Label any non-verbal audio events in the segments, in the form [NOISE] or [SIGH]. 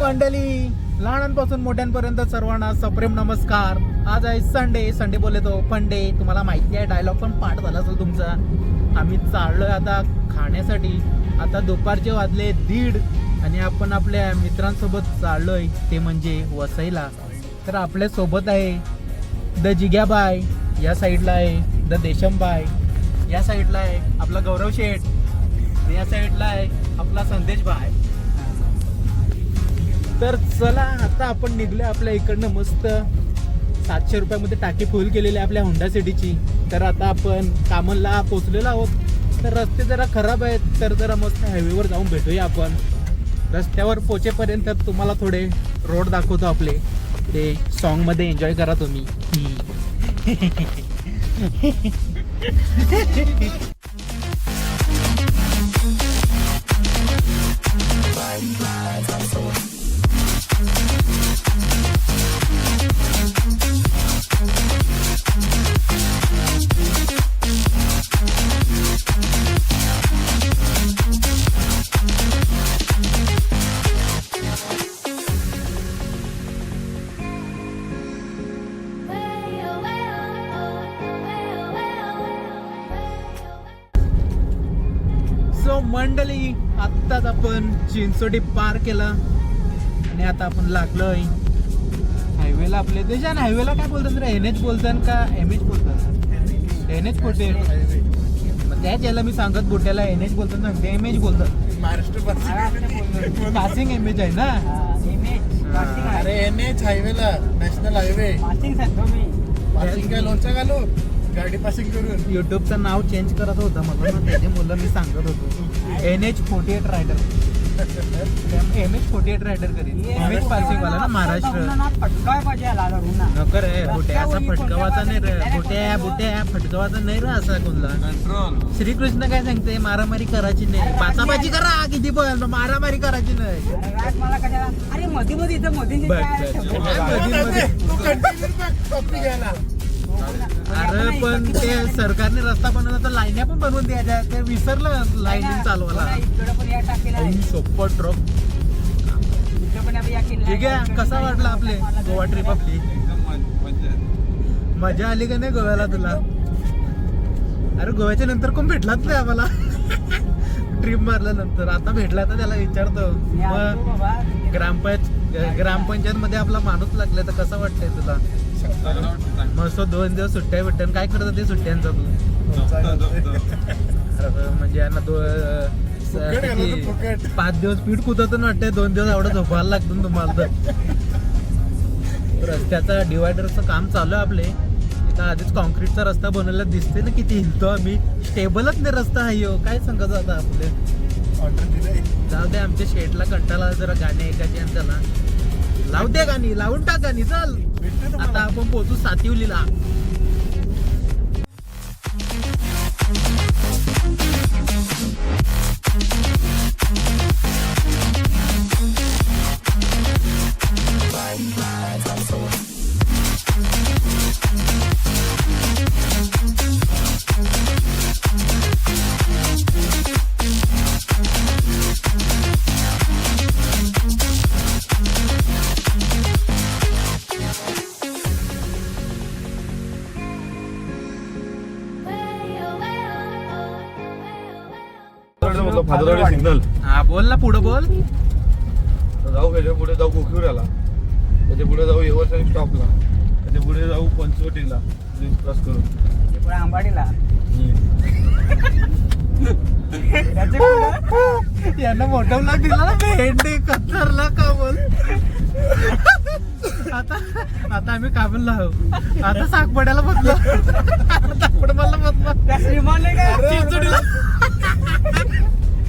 मंडळी लहानांपासून मोठ्यांपर्यंत सर्वांना सप्रेम नमस्कार. आज आहे संडे संडे बोलले तो फंडे तुम्हाला माहिती आहे डायलॉग पण पाठ झाला असेल तुमचा. आम्ही चाललोय आता खाण्यासाठी. आता दुपारचे वाजले दीड आणि आपण आपल्या मित्रांसोबत चाललोय ते म्हणजे वसईला. तर आपल्यासोबत आहे द जिग्याबाय या साईडला आहे द देशमबाय या साईडला आहे आपला गौरव शेठ या साईडला आहे आपला संदेश बाय तर चला आता आपण निघलोय आपल्या इकडनं मस्त सातशे रुपयामध्ये टाकी फुल केलेली आहे आपल्या होंडा सिटीची तर आता आपण कामनला पोचलेलो आहोत. तर रस्ते जरा खराब आहेत तर जरा मस्त हायवेवर जाऊन भेटूया आपण. रस्त्यावर पोचेपर्यंत तुम्हाला थोडे रोड दाखवतो आपले. ते सॉन्गमध्ये एन्जॉय करा तुम्ही. [LAUGHS] आपण चिंचोटी पार केला आणि आता आपण लागलोय हायवेला आपले. देशान हायवेला काय बोलतात रे? एन एच बोलतात का एम एच बोलतात? एन एच कुठे मग त्याच याला मी सांगत बुट्याला एन एच बोलतात ना एम एच बोलतात. महाराष्ट्र पासिंग एम एच आहे ना? अरे एन एच हायवेला. नॅशनल हायवे पासिंग काय लोणचा घालू? गाडी पासिंग करून. युट्यूबचं नाव चेंज करत होतं मला ना त्याचे मुलं मी सांगत होतो. N H forty eight rider M H forty eight rider करीन एम एच पासिंग वाला ना महाराष्ट्र नको रे बुट्या असा फटकावाचा नाही रे बुट्या बुट्या फटकावाचा नाही रे असा कोणला श्रीकृष्ण काय सांगते मारामारी करायची नाही. बाचाबाची करा किती पण मारामारी करायची नाही. अरे मध्ये मध्ये इथं आहे? मध्ये- अरे पण ते सरकारने रस्ता बनवला तर लाईन्या पण बनवून द्यायच्या ते विसरलं लाईनिंग चालवायला. बघा, इकडं पण या टाकेला आहे. सोप्पं ट्रक इकडं पण या केलेलं ठीक आहे कसा वाटला. आपले गोवा ट्रिप. आपली? मजा आली का नाही गोव्याला तुला? अरे गोव्याच्या नंतर कोण भेटलाच नाही आम्हाला? ट्रिप मारल्यानंतर. आता भेटला तर त्याला विचारतो. मग बाबा. ग्रामपंचायत ग्रामपंचायत मध्ये आपला माणूस लागलाय तर कसं वाटतंय तुला? मस्त दोन दिवस सुट्ट्या भेटतात काय करत ते सुट्ट्यांचा तू? म्हणजे यांना दो. पाच दिवस पीठ कुदत वाटतंय दोन दिवस एवढं झोपायला लागतं ना तुम्हाला तर. रस्त्याचा डिवायडरचं काम चालू आहे आपले. इथं आधीच कॉन्क्रीटचा रस्ता बनवला दिसते ना किती हिलतो आम्ही. स्टेबलच नाही रस्ता आहे ह्यो. काय सांगत आता आपले? ऑर्डर जाऊ दे आमच्या शेटला कंटाळा जरा गाणे ऐकायचे आणि त्याला. लावू दे गाणी लावून टाक गाणी चल. आता आपण पोहोचू सातिवलीला. फादरवाडी सिग्नल हा बोल ना पुढं बोल. जाऊ त्याच्या पुढे जाऊ कोकिवऱ्याला त्याच्या पुढे जाऊ यवतमाळ स्टॉपला त्याच्या पुढे जाऊ पंचवटीला. क्रॉस करून. ते पुढे आंबाडीला. त्याचे पुढं? यांना मोठा ब्लॉग दिला ना भेंडी कत्तरला का बोल आता आता आम्ही काबलला आहो आता सागपड्याला बसलो. सागपड मला बसलो? चिंचोडीला.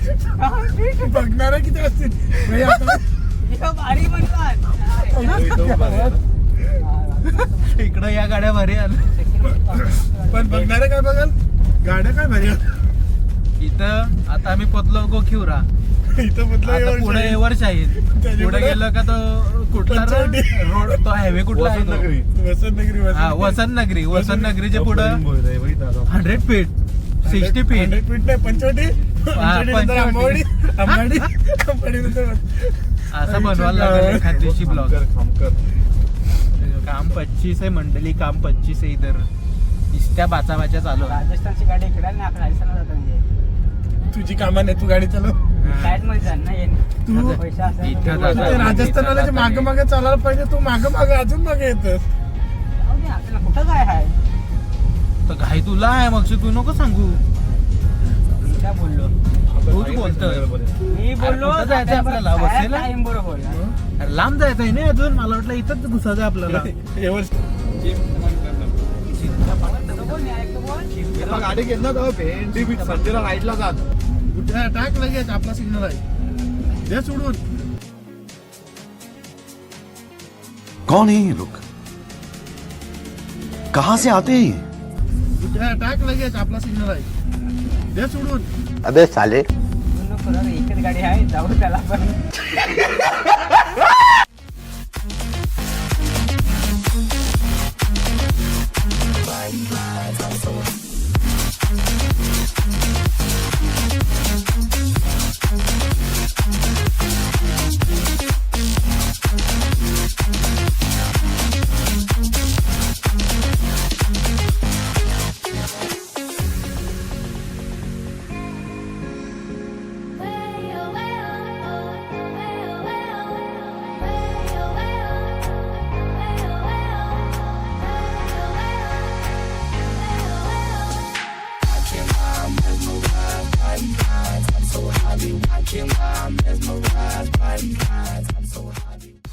बघणार किती असतील म्हणजे आता भारी म्हणतात. इकडं या गाड्या भारी आल्या पण बघणारे काय बघाल गाड्या काय भारी इथं आता आम्ही पोचलो गोखिवरा इथं आता एवढं पुढे आहे त्याच्या पुढे गेलं का तो कुठला पंचवटी. रोड तो हायवे कुठला आहे तो? वसंतनगरी. वसंत नगरी हा वसंत नगरी वसंत नगरीच्या पुढं. Hundred feet sixty feet hundred feet नाही पंचवटी. पंचवटी नंतर पंचवटी. आंबावडी आंबाडी आंबाडी नंतर असं बनवायला लागेल एखाद दिवशी ब्लॉग खामकर, खामकर. काम पच्चीस आहे मंडळी काम पच्चीस आहे इधर. इस्त्या बाचा बाचा चालू. राजस्थानची गाडी इकडे ना आपण राजस्थानला जातो म्हणजे. तुझी कामा नाही तू गाडी चालव. फ्लाईटमध्ये जाण ना येईन तू- पैसा राजस्थानवाल्याच्या मागे मागे चालायला पाहिजे तू मागे मागे अजून मागे येतस. आपल्याला कुठं काय आहे तर घाई तुला आहे मग तू नको सांगू. मी काय बोललो? तूच बोलतोय. मी बोललो कुठं आपल्याला? टाइम बरोबर अरे लांब जायचं आहे ना अजून मला वाटलं इथंच घुसायचं आपल्याला. [LAUGHS] गाडी घेत ना भेंडी बीच संडेला राईडला जात. कुठे टाक लगेच आपला सिग्नल आहे. दे सोडून. कौन है ये लोग? कहां से आते हैं टाक लगेच आपला सिग्नल आहे. दे सोडून. अबे साले. गाडी आहे जाऊ त्याला पण. [LAUGHS]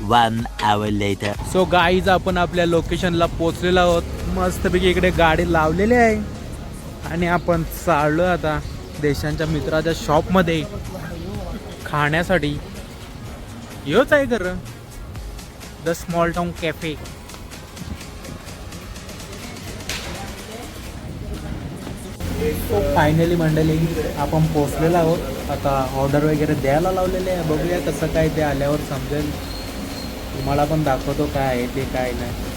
One hour later so guys आपण आपल्या लोकेशनला पोहोचलेलो आहोत. मस्तपैकी इकडे गाडी लावलेली आहे. आणि आपण चाललो आता देशांच्या मित्राच्या शॉपमध्ये खाण्यासाठी. योच आहे खरं. The small town cafe finally मंडळी आपण पोचलेलो आहोत. आता ऑर्डर वगैरे द्यायला लावलेले आहे. बघूया कसं काय ते आल्यावर समजेल. तुम्हाला पण दाखवतो काय आहे ते काय नाही.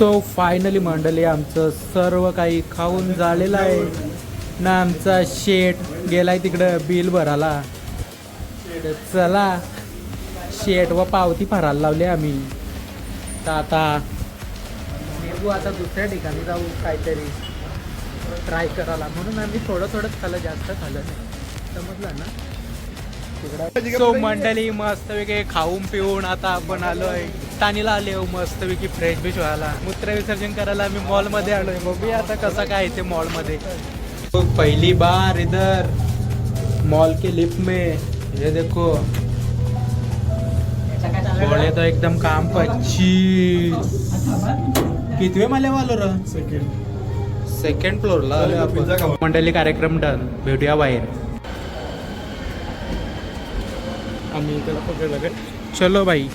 सो फायनली मंडळी आमचं सर्व काही खाऊन झालेलं आहे. ना आमचा शेट गेलाय तिकडं बिल भराला चला शेट व पावती भरायला लावली आम्ही. तर आता निघू आता दुसऱ्या ठिकाणी जाऊ काहीतरी. ट्राय करायला. म्हणून आम्ही थोडं थोडंच खाल्लं जास्त खाल्लं नाही. समजलं ना? सो मंडळी मस्तपैकी खाऊन पिऊन आता आपण आलोय. तानीला आले हो मस्तपैकी फ्रेश बिश व्हायला. मूत्र विसर्जन करायला आम्ही मॉलमध्ये आलोय. बघूया आता कसं काय ते मॉलमध्ये पहली बार इधर. मॉल के लिफ्ट में. ये देखो. बोले तो एकदम काम पच्चीस कितवे माले वालो र? सेकंड आलोय आपण. मंडळी कार्यक्रम डन भेटूया बाहेर. आम्ही त्याला पकडला काय चलो बाई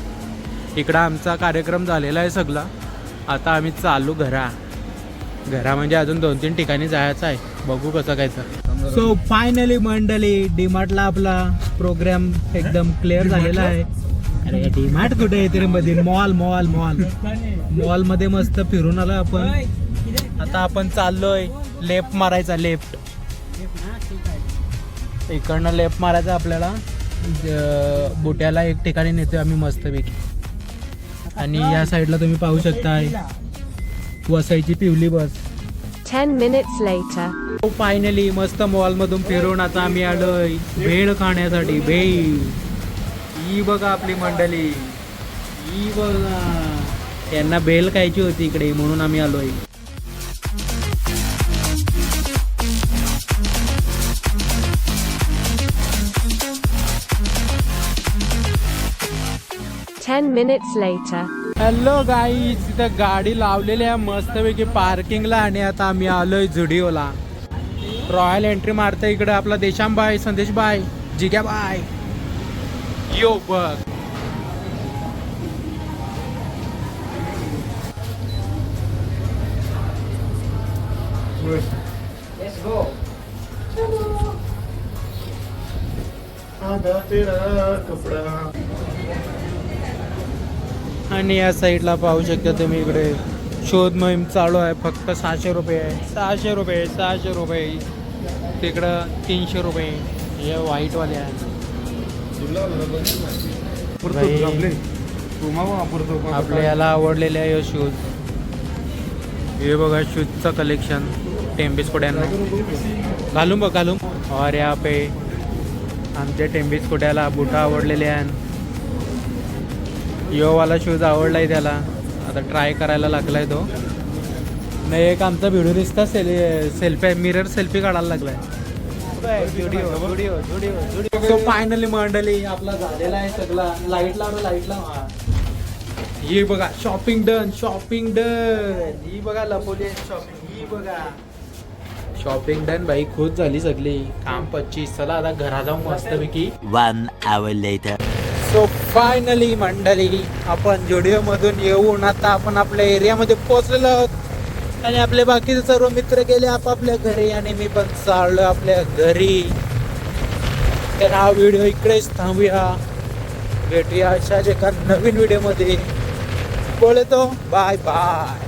इकडं आमचा कार्यक्रम झालेला आहे सगळा. आता आम्ही चालू घरा. घरा म्हणजे अजून दोन तीन ठिकाणी जायचं आहे. बघू कसं काय सो फायनली मंडळी डीमार्टला आपला प्रोग्राम एकदम क्लिअर झालेला आहे. अरे डीमार्ट कुठे येते रे मध्ये मॉल मॉल मॉल मॉलमध्ये मस्त फिरून आलो आपण. आता आपण चाललोय लेफ्ट मारायचा लेफ्ट. इकडनं लेफ्ट मारायचा आपल्याला. बोट्याला एक ठिकाणी नेतोय आम्ही मस्तपैकी. आणि या साईडला तुम्ही पाहू शकताय. वसईची पिवली बस. 10 minutes later. फायनली मस्त मॉल मधून फिरून आता आम्ही आलोय. भेळ खाण्यासाठी भेळ. ही बघा आपली मंडळी. ही बघा. त्यांना भेळ खायची होती इकडे म्हणून आम्ही आलोय. Ten minutes later. हॅलो गाई तिथं गाडी लावलेली आहे मस्तपैकी पार्किंगला आणि आता आम्ही आलोय झुडिओला रॉयल एंट्री मारता इकडे आपला देशांबाई संदेशबाई जिग्याबाई यो बघ. Let's go. आधा तेरा कपडा. आणि या साईडला पाहू शकता तुम्ही इकडे शोध मोहीम चालू आहे. फक्त सहाशे रुपये आहे. सहाशे रुपये सहाशे रुपये. तिकडं तीनशे रुपये. हे व्हाईटवाले आहे. बाई. आपल्या याला आवडलेले आहे शूज. हे बघा शूजचं कलेक्शन टेम्बिस कोड्यांना घालून बघ घालून. और या पे आमच्या टेम्बिस कोड्याला बुटा आवडलेले आहे योवाला शूज आवडलाय त्याला. आता ट्राय करायला लागलाय तो. नाही एक आमचा व्हिडिओ दिसता सेल सेल्फी मिरर सेल्फी काढायला लागलाय. सो फायनली मंडळी आपला झालेला आहे सगळा. लाइट लावलं लाइट लावा. ही बघा शॉपिंग डन शॉपिंग डन ही बघा लपवली शॉपिंग ही बघा. शॉपिंग डन बाई खुश झाली सगळी. काम पच्चीस चला आता घरा जाऊ मस्तपैकी. One hour later. So finally मंडळी आपण जुडिओ मधून येऊन आता आपण आपल्या एरियामध्ये पोहोचलेलो आहोत. आणि आपले बाकीचे सर्व मित्र गेले आपापल्या घरी आणि मी पण चाललो आपल्या घरी. तर हा व्हिडिओ इकडेच थांबूया. भेटूया अशाच एका नवीन व्हिडिओमध्ये बोलतो बाय बाय